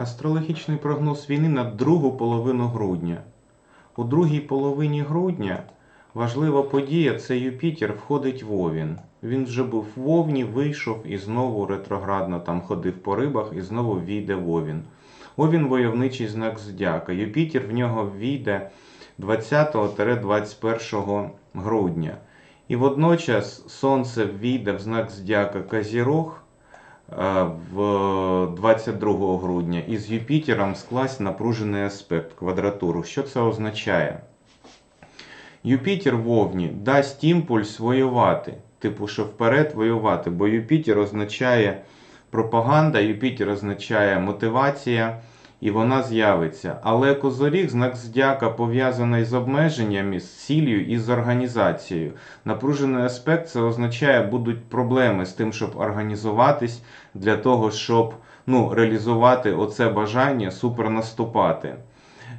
Астрологічний прогноз війни на другу половину грудня. У другій половині грудня важлива подія це Юпітер входить в Овін. Він вже був в Овні, вийшов і знову ретроградно там ходив по рибах і знову війде в Овін. Овін войовничий знак зодіака. Юпітер в нього війде 20-21 грудня. І водночас Сонце війде в знак зодіака Казірог е, в 22 грудня і з Юпітером скласть напружений аспект квадратуру. Що це означає? Юпітер в Овні дасть імпульс воювати, типу, що вперед воювати, бо Юпітер означає пропаганда, Юпітер означає мотивація, і вона з'явиться. Але Козоріг, знак здяка пов'язаний з обмеженнями, з ціллю і з організацією. Напружений аспект це означає, будуть проблеми з тим, щоб організуватись для того, щоб ну, реалізувати оце бажання супернаступати.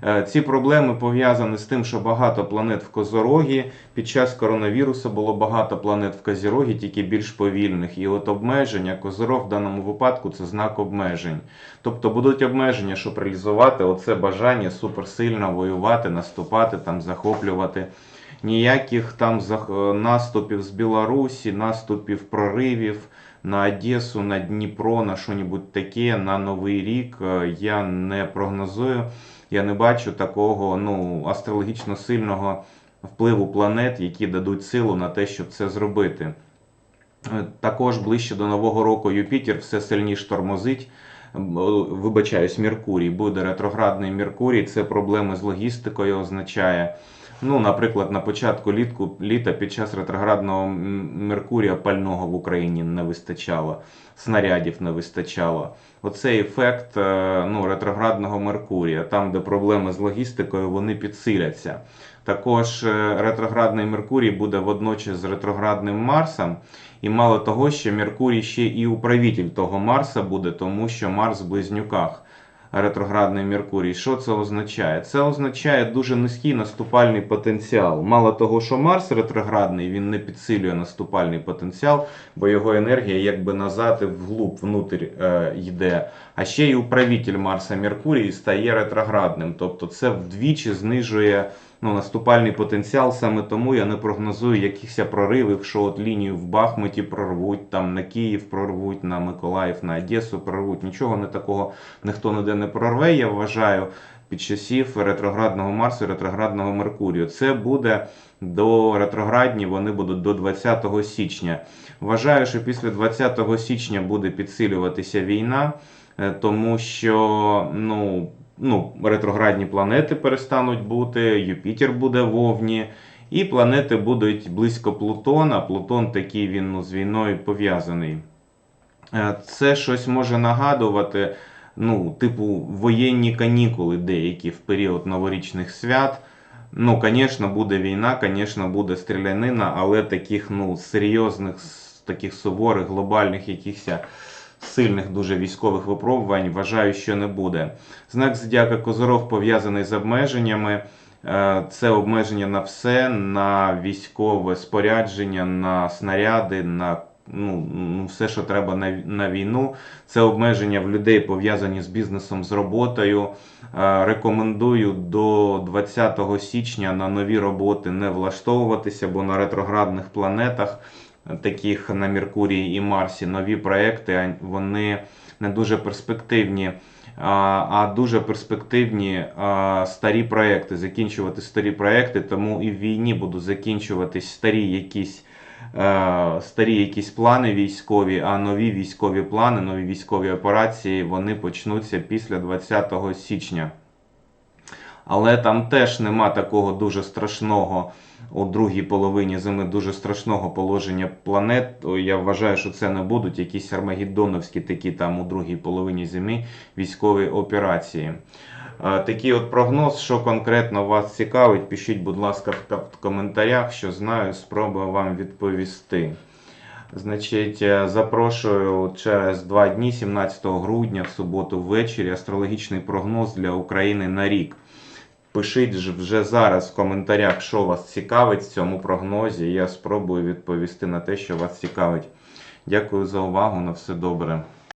Е, Ці проблеми пов'язані з тим, що багато планет в Козорогі. Під час коронавірусу було багато планет в Козорогі, тільки більш повільних. І от обмеження, Козорог в даному випадку це знак обмежень. Тобто будуть обмеження, щоб реалізувати оце бажання суперсильно воювати, наступати, там, захоплювати. Ніяких там зах- наступів з Білорусі, наступів проривів на Одесу, на Дніпро, на що-небудь таке, на Новий рік е, я не прогнозую. Я не бачу такого ну, астрологічно сильного впливу планет, які дадуть силу на те, щоб це зробити. Е, Також ближче до Нового року Юпітер все сильніше тормозить. Вибачаюсь, Меркурій. Буде ретроградний Меркурій. Це проблеми з логістикою означає. Ну, наприклад, на початку літку, літа під час ретроградного Меркурія пального в Україні не вистачало, снарядів не вистачало. Оцей ефект е, ну, ретроградного Меркурія, там, де проблеми з логістикою, вони підсиляться. Також е, ретроградний Меркурій буде водночас з ретроградним Марсом. І мало того, що Меркурій ще і управитель того Марса буде, тому що Марс в близнюках. Ретроградний Меркурій. Що це означає? Це означає дуже низький наступальний потенціал. Мало того, що Марс ретроградний, він не підсилює наступальний потенціал, бо його енергія якби назад і вглуб внутрі е, йде. А ще й управитель Марса Меркурій стає ретроградним. Тобто це вдвічі знижує ну, наступальний потенціал. Саме тому я не прогнозую якихось проривів, що от лінію в Бахмуті прорвуть, там на Київ прорвуть, на Миколаїв, на Одесу прорвуть. Нічого не такого ніхто ніде не прорве, я вважаю. Під часів ретроградного Марсу, ретроградного Меркурію. Це буде до ретроградні, вони будуть до 20 січня. Вважаю, що після 20 січня буде підсилюватися війна, е, тому що ну, ну, ретроградні планети перестануть бути, Юпітер буде в Овні, і планети будуть близько Плутона. Плутон такий він ну, з війною пов'язаний. Е, Це щось може нагадувати, ну, типу, воєнні канікули деякі в період новорічних свят. Ну, звісно, буде війна, звісно, буде стрілянина, але таких ну, серйозних, таких суворих, глобальних якихось сильних дуже військових випробувань вважаю, що не буде. Знак зодіака Козорог пов'язаний з обмеженнями. Е, Це обмеження на все, на військове спорядження, на снаряди, на ну, ну, все, що треба на, на війну. Це обмеження в людей пов'язані з бізнесом, з роботою. Е, Рекомендую до 20 січня на нові роботи не влаштовуватися, бо на ретроградних планетах, таких на Меркурії і Марсі, нові проекти вони не дуже перспективні. А, а дуже перспективні старі проекти, закінчувати старі проекти, тому і в війні будуть закінчуватись старі якісь, е, старі якісь плани військові, а нові військові плани, нові військові операції вони почнуться після 20 січня. Але там теж нема такого дуже страшного у другій половині зими, дуже страшного положення планет. Я вважаю, що це не будуть якісь армагеддоновські такі там у другій половині зими військові операції. Е, Такий от прогноз, що конкретно вас цікавить, пишіть, будь ласка, в коментарях, що знаю, спробую вам відповісти. Значить, е, запрошую через два дні, 17 грудня, в суботу ввечері, астрологічний прогноз для України на рік. Пишіть ж вже зараз в коментарях, що вас цікавить в цьому прогнозі. Я спробую відповісти на те, що вас цікавить. Дякую за увагу. На все добре.